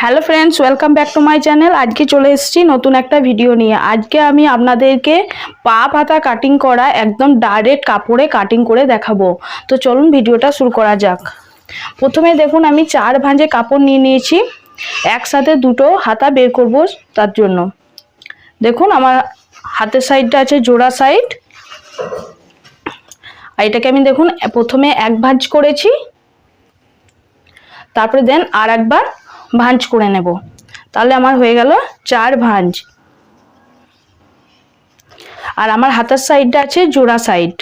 Hello friends welcome back to my channel আজকে চলে এসেছি নতুন একটা ভিডিও নিয়ে। আজকে আমি আপনাদেরকে পা পাতা কাটিং করা একদম ডাইরেক্ট কাপড়ে কাটিং করে দেখাবো। তো চলুন ভিডিওটা শুরু করা যাক। প্রথমে দেখুন, আমি চার ভাঁজে কাপড় নিয়ে নিয়েছি। একসাথে দুটো হাতা বের করব তার জন্য। দেখুন, আমার হাতের সাইডটা আছে জোড়া সাইড আর এটাকে আমি দেখুন, প্রথমে এক ভাঁজ করেছি। তারপরে দেন আর একবার ভাঁজ করে নেব। তাহলে আমার হয়ে গেল চার ভাঁজ। আর আমার হাতার সাইডটা আছে জোড়া সাইড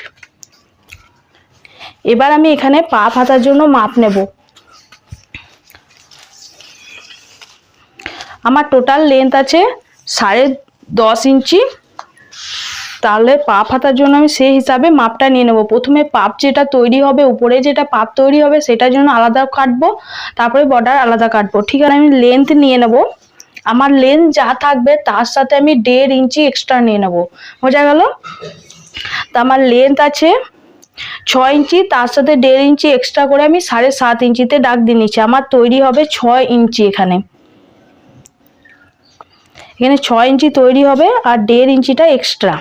এবার আমি এখানে পা হাতার জন্য মাপ নেব। আমার টোটাল লেন্থ আছে সাড়ে দশ ইঞ্চি তাহলে পাপ হাতার জন্য আমি সেই হিসাবে মাপটা নিয়ে নেব। প্রথমে পাপ যেটা তৈরি হবে, উপরে যেটা পাপ তৈরি হবে সেটার জন্য আলাদা কাটবো, তারপরে বর্ডার আলাদা কাটবো। ঠিক আছে, আমি লেন্থ নিয়ে নেব। আমার লেন্থ যা থাকবে তার সাথে আমি দেড় ইঞ্চি এক্সট্রা নিয়ে নেব। বোঝা গেল? তা আমার লেন্থ আছে ছয় ইঞ্চি, তার সাথে দেড় ইঞ্চি এক্সট্রা করে আমি সাড়ে সাত ইঞ্চিতে ডাক দিয়ে নিচ্ছি। আমার তৈরি হবে ছয় ইঞ্চি এখানে। এখানে ছয় ইঞ্চি তৈরি হবে আর দেড় ইঞ্চিটা এক্সট্রা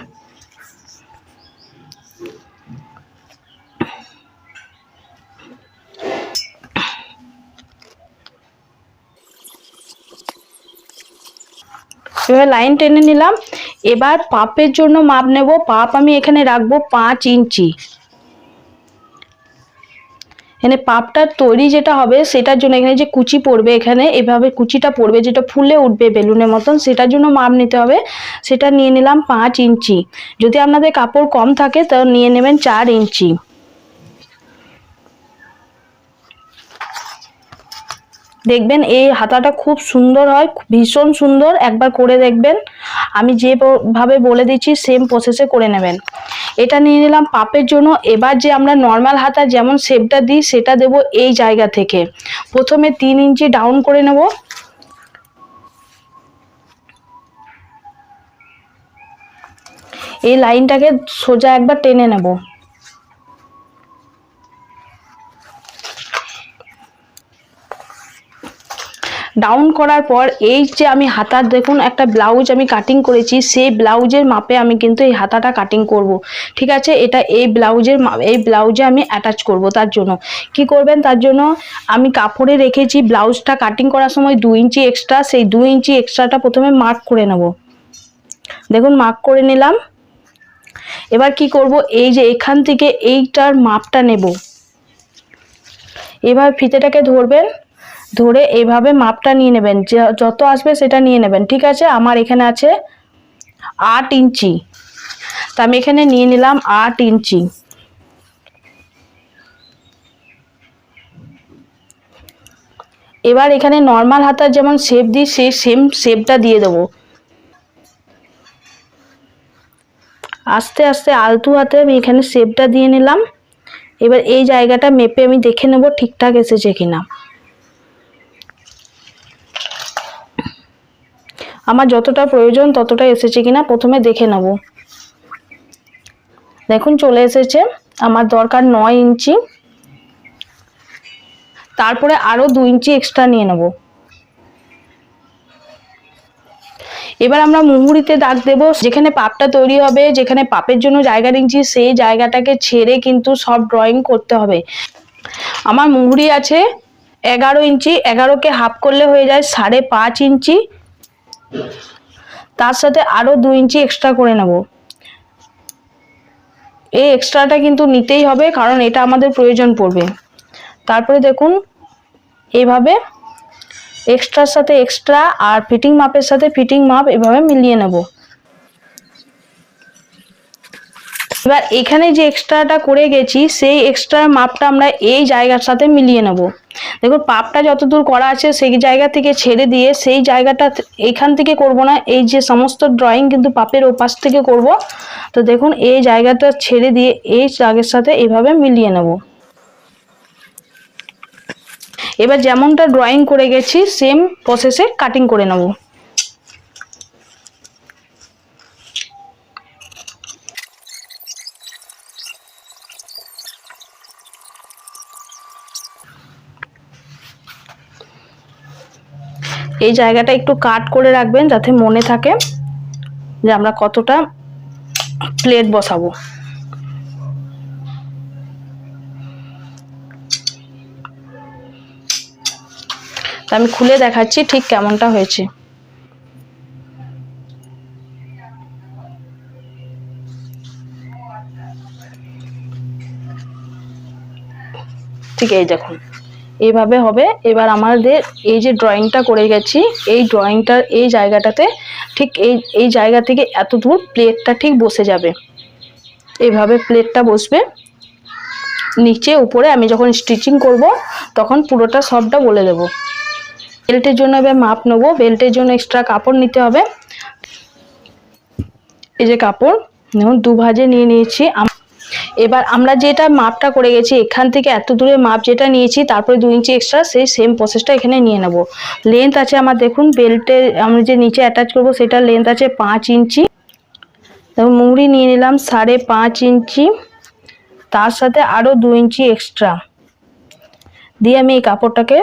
এবার লাইন টেনে নিলাম। এবার পাপের জন্য মাপ নেব। পাপ আমি এখানে রাখব পাঁচ ইঞ্চি। এখানে পাপটার তৈরি যেটা হবে, সেটার জন্য এখানে যে কুচি পড়বে এখানে, এভাবে কুচিটা পড়বে, যেটা ফুলে উঠবে বেলুনের মতন, সেটার জন্য মাপ নিতে হবে। সেটা নিয়ে নিলাম পাঁচ ইঞ্চি। যদি আপনাদের কাপড় কম থাকে, তাহলে নিয়ে নেবেন চার ইঞ্চি। দেখবেন এই হাতাটা খুব সুন্দর হয় ভীষণ সুন্দর। একবার করে দেখবেন। আমি যেভাবে বলে দিচ্ছি সেম প্রসেসে করে নেবেন। এটা নিয়ে নিলাম পাপের জন্য। এবার যে আমরা নর্মাল হাতা যেমন শেপটা দিই, সেটা দেব এই জায়গা থেকে। প্রথমে তিন ইঞ্চি ডাউন করে নেব। এই লাইনটাকে সোজা একবার টেনে নেব। ডাউন করার পর, এই যে আমি হাতার দেখুন, একটা ব্লাউজ আমি কাটিং করেছি, সেই ব্লাউজের মাপে আমি কিন্তু এই হাতাটা কাটিং করব। ঠিক আছে? এটা এই ব্লাউজের এই ব্লাউজে আমি অ্যাটাচ করব তার জন্য। কি করবেন তার জন্য? আমি কাপড়ে রেখেছি ব্লাউজটা কাটিং করার সময় দু ইঞ্চি এক্সট্রা সেই দু ইঞ্চি এক্সট্রাটা প্রথমে মার্ক করে নেব। দেখুন মার্ক করে নিলাম। এবার কি করব? এই যে এখান থেকে এইটার মাপটা নেব। এবার ফিতেটাকে ধরবেন। ধরে এইভাবে মাপটা নিয়ে নেবেন যত আসবে সেটা নিয়ে নেবেন, ঠিক আছে? আমার এখানে আছে আট ইঞ্চি। তা আমি এখানে নিয়ে নিলাম আট ইঞ্চি। এবার এখানে নর্মাল হাতার যেমন শেপ দিই সেই সেম শেপটা দিয়ে দেবো। আস্তে আস্তে আলতু হাতে আমি এখানে শেপটা দিয়ে নিলাম। এবার এই জায়গাটা মেপে আমি দেখে নেব ঠিকঠাক এসেছে কিনা। আমার যতটা প্রয়োজন ততটা এসেছে কিনা প্রথমে দেখে নেব। দেখুন, চলে এসেছে। আমার দরকার নয় ইঞ্চি। তারপরে আরও দু ইঞ্চি এক্সট্রা নিয়ে নেব। এবার আমরা মুহুরিতে দাগ দেব। যেখানে পাপটা তৈরি হবে, যেখানে পাপের জন্য জায়গা নিচ্ছি সেই জায়গাটাকে ছেড়ে কিন্তু সব ড্রয়িং করতে হবে। আমার মুহুরি আছে এগারো ইঞ্চি। এগারোকে হাফ করলে হয়ে যায় সাড়ে পাঁচ ইঞ্চি। তার সাথে আরও দু ইঞ্চি এক্সট্রা করে নেব। এই এক্সট্রাটা কিন্তু নিতেই হবে, কারণ এটা আমাদের প্রয়োজন পড়বে। তারপরে দেখুন, এইভাবে এক্সট্রার সাথে এক্সট্রা আর ফিটিং মাপের সাথে ফিটিং মাপ এভাবে মিলিয়ে নেব। এবার এখানে যে এক্সট্রাটা করে গেছি, সেই এক্সট্রা মাপটা আমরা এই জায়গার সাথে মিলিয়ে নেব। দেখুন, পাপটা যতদূর করা আছে সেই জায়গা থেকে ছেড়ে দিয়ে সেই জায়গাটা এইখান থেকে করব না, এই যে সমস্ত ড্রয়িং কিন্তু পাপের ওপাশ থেকে করব। তো দেখুন, এই জায়গাটা ছেড়ে দিয়ে এই দাগের সাথে এভাবে মিলিয়ে নেব। এবার যেমনটা ড্রয়িং করে গেছি সেম প্রসেসে কাটিং করে নেব। এই জায়গাটা একটু কাট করে রাখবেন যাতে মনে থাকে যে আমরা কতটা প্লেট বসাবো। আমি খুলে দেখাচ্ছি ঠিক কেমনটা হয়েছে। ঠিক এই দেখুন। এইভাবে হবে। এবার আমাদের এই যে ড্রয়িংটা করে গেছি, এই ড্রয়িংটার এই জায়গাটাতে ঠিক এই এই জায়গা থেকে এত দূর প্লেটটা ঠিক বসে যাবে। এইভাবে প্লেটটা বসবে। নিচে উপরে আমি যখন স্টিচিং করব, তখন পুরোটা সবটা বলে দেব। বেল্টের জন্য এবার মাপ নেব। বেল্টের জন্য এক্সট্রা কাপড় নিতে হবে। এই যে কাপড় দু ভাজে নিয়ে নিয়েছি। এবার আমরা যেটা মাপটা করে গেছি, এখান থেকে এত দূরে মাপ যেটা নিয়েছি, তারপরে দু ইঞ্চি এক্সট্রা সেই সেম প্রসেসটা এখানে নিয়ে নেব। লেন্থ আছে আমার, দেখুন বেল্টের আমি যে নিচে অ্যাটাচ করব, সেটা লেন্থ আছে পাঁচ ইঞ্চি। দেখুন মুড়ি নিয়ে নিলাম সাড়ে পাঁচ ইঞ্চি। তার সাথে আরও দু ইঞ্চি এক্সট্রা দিয়ে আমি এই কাপড়টাকে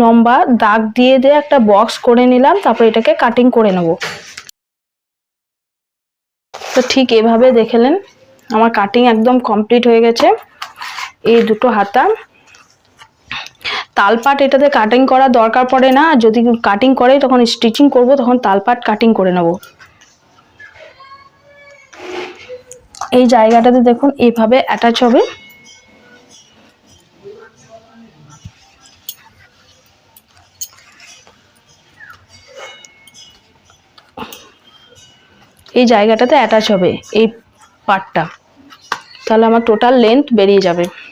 লম্বা দাগ দিয়ে দিয়ে একটা বক্স করে নিলাম, তারপর এটাকে কাটিং করে নেব। তো ঠিক এভাবে দেখেলেন আমার কাটিং একদম কমপ্লিট হয়ে গেছে। এই দুটো হাতা। তালপাট এটাতে কাটিং করার দরকার পড়ে না। যদি কাটিং করে, তখন স্টিচিং করব, তখন তালপাট কাটিং করে নেব। এই জায়গাটাতে দেখুন এইভাবে অ্যাটাচ হবে। এই জায়গাটাতে অ্যাটাচ হবে, এই পার্টটা তাহলে আমার টোটাল লেন্থ বেরিয়ে যাবে।